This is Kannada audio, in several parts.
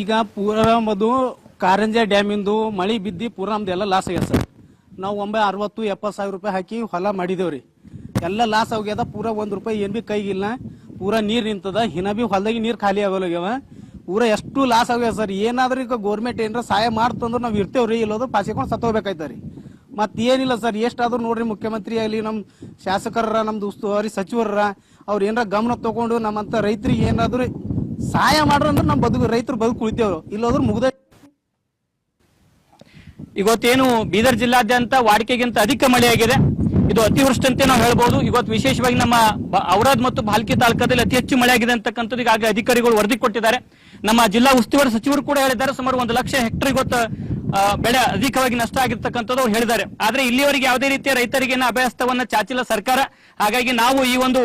ಈಗ ಪೂರ ಮದು ಕಾರಂಜೆ ಡ್ಯಾಮಿಂದು ಮಳಿ ಬಿದ್ದು ಪೂರ ಎಲ್ಲ ಲಾಸ್ ಆಗ್ಯದ ಸರ್. ನಾವು ಒಂಬೈ ಅರವತ್ತು, ಎಪ್ಪತ್ತು ಸಾವಿರ ರೂಪಾಯಿ ಹಾಕಿ ಹೊಲ ಮಾಡಿದೇವ್ರಿ. ಎಲ್ಲ ಲಾಸ್ ಆಗ್ಯದ, ಪೂರ ಒಂದು ರೂಪಾಯಿ ಏನು ಭೀ ಕೈಗಿಲ್ಲ ಪೂರ ನೀರು ನಿಂತದ, ಹಿನ ಭೀ ಹೊಲದಾಗ ನೀರು ಖಾಲಿ ಆಗೋಲ್ಯಾವ ಪೂರ ಎಷ್ಟು ಲಾಸ್ ಆಗ್ಯದ ಸರ್, ಏನಾದ್ರೂ ಈಗ ಗೌರ್ಮೆಂಟ್ ಏನಾರ ಸಹಾಯ ಮಾಡ್ತಂದ್ರೆ ನಾವು ಇರ್ತೇವ್ರಿ, ಇಲ್ಲೋದು ಪಾಸಿಕೊಂಡು ಸತ್ತೋಗ್ಬೇಕಾಯ್ತಾರಿ ಮತ್ತೆ ಏನಿಲ್ಲ ಸರ್, ಎಷ್ಟಾದ್ರೂ ನೋಡ್ರಿ ಮುಖ್ಯಮಂತ್ರಿ ಆಗಲಿ, ನಮ್ ಶಾಸಕರ ನಮ್ದು ಉಸ್ತುವಾರಿ ಸಚಿವರ ಅವ್ರು ಏನಾರ ಗಮನ ತಗೊಂಡು ನಮ್ಮಂತ ರೈತರಿಗೆ ಏನಾದ್ರು ಸಹಾಯ ಮಾಡ್ರ ಅಂದ್ರೆ ನಮ್ಮ ಬದುಕು, ರೈತರು ಬದುಕು ಉಳಿತೇವ್ರು. ಇಲ್ಲೋದ್ರ ಮುಗ್ದ ಇವತ್ತೇನು ಬೀದರ್ ಜಿಲ್ಲಾದ್ಯಂತ ವಾಡಿಕೆಗಿಂತ ಅಧಿಕ ಮಳೆಯಾಗಿದೆ. ಇದು ಅತಿವೃಷ್ಟಿ ಅಂತ ನಾವು ಹೇಳ್ಬಹುದು ಇವತ್ತು ವಿಶೇಷವಾಗಿ ನಮ್ಮ ಔರಾದ್ ಮತ್ತು ಭಾಲ್ಕಿ ತಾಲೂಕದಲ್ಲಿ ಅತಿ ಹೆಚ್ಚು ಮಳೆಯಾಗಿದೆ ಅಂತಕ್ಕಂಥದ್ದು ಈಗಾಗಲೇ ಅಧಿಕಾರಿಗಳು ವರದಿ ಕೊಟ್ಟಿದ್ದಾರೆ. ನಮ್ಮ ಜಿಲ್ಲಾ ಉಸ್ತುವಾರಿ ಸಚಿವರು ಕೂಡ ಹೇಳಿದ್ದಾರೆ. ಸುಮಾರು ಒಂದು ಲಕ್ಷ ಹೆಕ್ಟರ್ ಇವತ್ತು ಬೆಳೆ ಅಧಿಕವಾಗಿ ನಷ್ಟ ಆಗಿರ್ತಕ್ಕಂಥದ್ದು ಹೇಳಿದ್ದಾರೆ. ಆದ್ರೆ ಇಲ್ಲಿಯವರೆಗೆ ಯಾವುದೇ ರೀತಿಯ ರೈತರಿಗೆ ಅಭಯಸ್ತವನ್ನ ಚಾಚಿಲ್ಲ ಸರ್ಕಾರ. ಹಾಗಾಗಿ ನಾವು ಈ ಒಂದು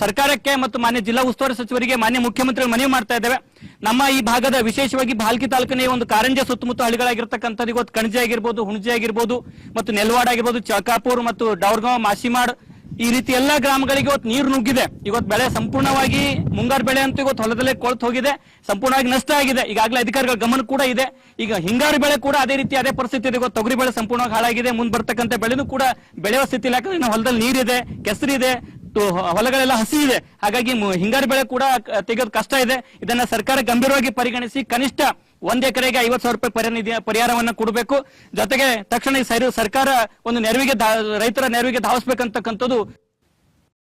ಸರ್ಕಾರಕ್ಕೆ ಮತ್ತು ಮಾನ್ಯ ಜಿಲ್ಲಾ ಉಸ್ತುವಾರಿ ಸಚಿವರಿಗೆ ಮಾನ್ಯ ಮುಖ್ಯಮಂತ್ರಿಗಳು ಮನವಿ ಮಾಡ್ತಾ ಇದ್ದೇವೆ. ನಮ್ಮ ಈ ಭಾಗದ ವಿಶೇಷವಾಗಿ ಭಾಲ್ಕಿ ತಾಲೂಕಿನ ಒಂದು ಕಾರಂಜೆ ಸುತ್ತಮುತ್ತ ಹಳ್ಳಿಗಳಾಗಿರ್ತಕ್ಕಂಥದ್ದು ಇವತ್ತು ಕಣಜೆ ಆಗಿರ್ಬೋದು, ಹುಣಜೆ ಆಗಿರ್ಬೋದು ಮತ್ತು ನೆಲವಾಡ ಆಗಿರ್ಬೋದು, ಚಕಾಪುರ್ ಮತ್ತು ಡೌರ್ಗಾಂವ್, ಮಾಸಿಮಾಡ್ ಈ ರೀತಿ ಎಲ್ಲಾ ಗ್ರಾಮಗಳಿಗೆ ಇವತ್ತು ನೀರು ನುಗ್ಗಿದೆ. ಇವತ್ತು ಬೆಳೆ ಸಂಪೂರ್ಣವಾಗಿ ಮುಂಗಾರು ಬೆಳೆ ಅಂತೂ ಇವತ್ತು ಹೊಲದಲ್ಲೇ ಕೊಳ್ತು ಹೋಗಿದೆ. ಸಂಪೂರ್ಣವಾಗಿ ನಷ್ಟ ಆಗಿದೆ. ಈಗಾಗಲೇ ಅಧಿಕಾರಿಗಳ ಗಮನ ಕೂಡ ಇದೆ. ಈಗ ಹಿಂಗಾರು ಬೆಳೆ ಕೂಡ ಅದೇ ರೀತಿ ಅದೇ ಪರಿಸ್ಥಿತಿ ಇದೆ. ಇವತ್ತು ತೊಗರಿ ಬೆಳೆ ಸಂಪೂರ್ಣವಾಗಿ ಹಾಳಾಗಿದೆ. ಮುಂದೆ ಬರ್ತಕ್ಕಂಥ ಬೆಳೆನೂ ಕೂಡ ಬೆಳೆಯುವ ಸ್ಥಿತಿ ಯಾಕಂದ್ರೆ ಹೊಲದಲ್ಲಿ ನೀರಿದೆ, ಕೆಸರಿದೆ. ತು- ಹೊಲಗಳೆಲ್ಲ ಹಸಿ ಇದೆ. ಹಾಗಾಗಿ ಹಿಂಗಾರು ಬೆಳೆ ಕೂಡ ತೆಗೆಯೋದು ಕಷ್ಟ ಇದೆ. ಇದನ್ನ ಸರ್ಕಾರ ಗಂಭೀರವಾಗಿ ಪರಿಗಣಿಸಿ ಕನಿಷ್ಠ ಒಂದ್ ಎಕರೆಗೆ ಐವತ್ತು ಸಾವಿರ ರೂಪಾಯಿ ಪರಿಹಾರ ಪರಿಹಾರವನ್ನ ಕೊಡಬೇಕು. ಜೊತೆಗೆ ತಕ್ಷಣ ಸರ್ಕಾರ ಒಂದು ನೆರವಿಗೆ ರೈತರ ನೆರವಿಗೆ ಧಾವಿಸ್ಬೇಕಂತಕ್ಕಂಥದ್ದು